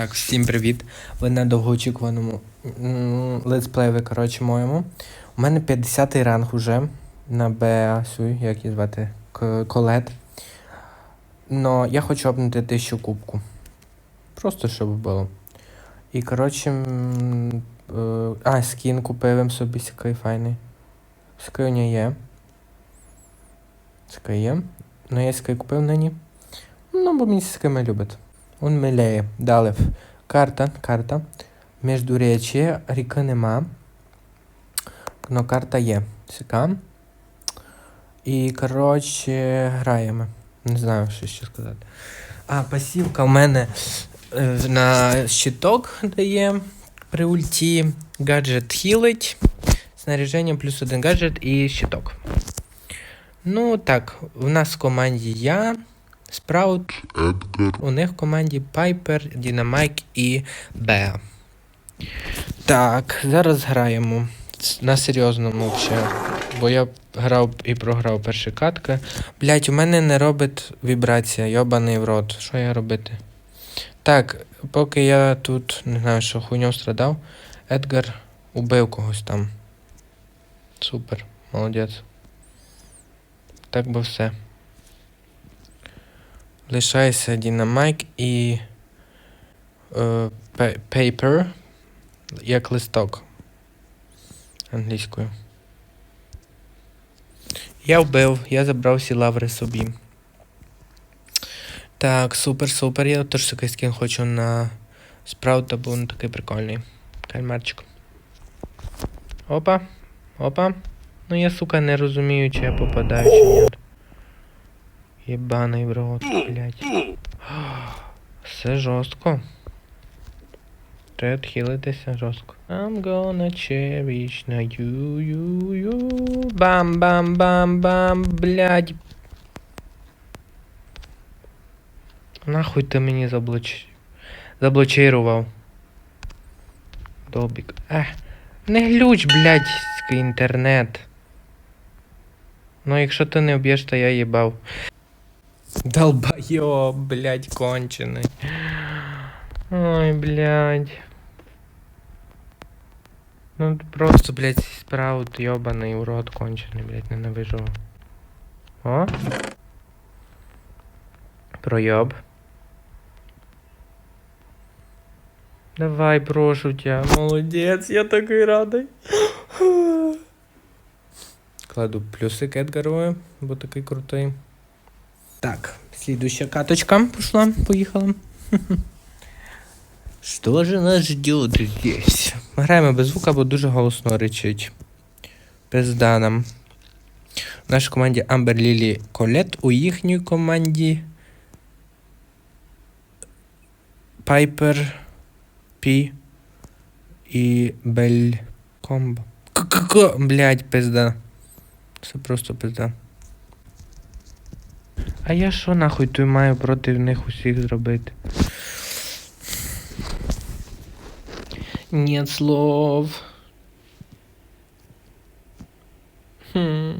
Так, всім привіт. Ви на довгоочікуваному м, летсплеєві, коротше, моєму. У мене 50-й ранг уже на Беасу, як її звати, Колет. Но я хочу обнути тисячу кубку. Просто щоб було. І, коротше, е, а, скін купив собі сякий файний. Скай є. Скай є. Ну, я скай купив нині. Ну, бо мені скими любить. Он милеє. Далі. Карта, карта. Междуречі, ріки нема. Но карта є. Сяка. І, коротше, граємо. Не знаю, що ще сказати. А, пасівка у мене е, на щиток дає при ульті. Гаджет хілить. Снаряження плюс один гаджет і щиток. Ну так, в нас в команді я, Спраут, у них в команді Пайпер, Дінамайк і Беа. Так, зараз граємо. На серйозному взагалі. Бо я грав і програв перші катки. Блять, у мене не робить вібрація, йобаний в рот. Що я робити? Так, поки я тут не знаю, що хуйню страдав, Едгар убив когось там. Супер, молодець. Так би все. Лишається Dynamite і е, paper як листок англійською. Я вбив, я забрав всі лаври собі. Так, супер, супер. Я теж такий скін хочу на спраута, бо він такий прикольний. Кальмарчик. Опа. Опа. Ну я, сука, не розумію, чи я попадаю, чи ні. Єбаний в рот, блядь. Все жорстко. Треба відхилитися жорстко. I'm gonna cherish на you, you, you. Бам, бам, бам, бам, блядь. Нахуй ти мені заблоч... заблочирував. Добік. Ех. Не глюч, блядь, інтернет. Ну, якщо ти не вб'єш, то я їбав. Долбойоб, блядь, конченый. Ой, блядь. Ну просто, блядь, спраут ёбаный урод конченый, блядь, ненавижу. О. Проёб. Давай, прошу тебя. Молодец, я такой радий. Кладу плюсик Едгарову, бо такий крутий. Так, следующая каточка пошла, поїхала. Что же нас ждет здесь? Граємо без звука, бо дуже голосно речить. Пизда нам. В нашій команді Амбер Лілі Колет, у їхній команді Пайпер Пі і Бель Комбо. Блядь, пизда. Це просто пизда. А я що нахуй тут маю проти них усіх зробити? Нет слов. Хм.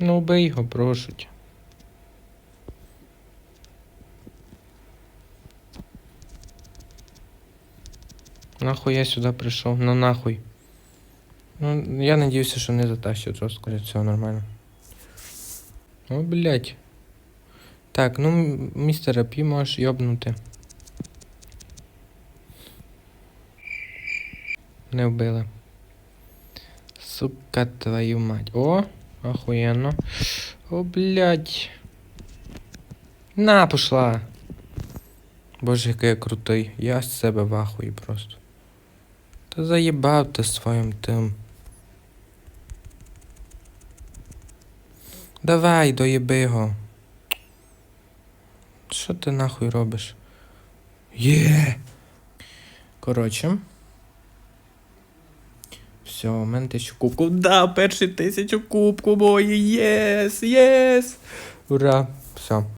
Ну, убий його, прошу. Нахуй я сюди прийшов? Ну нахуй. Ну, я надіюся, що не затащить жорстко, все нормально. О, блядь. Так, ну, містера Пі можеш йобнути. Не вбили. Сука твою мать. О, охуєнно. О, блядь. На, пошла. Боже, який я крутий. Я з себе в ахуї просто. Та заїбав ти своїм тим. Давай, доїби його. Що ти нахуй робиш? Є. Коротше. Все, у мене тисячу кубку. Да, перший тисячу кубку мої. Єс, єс. Ура. Все.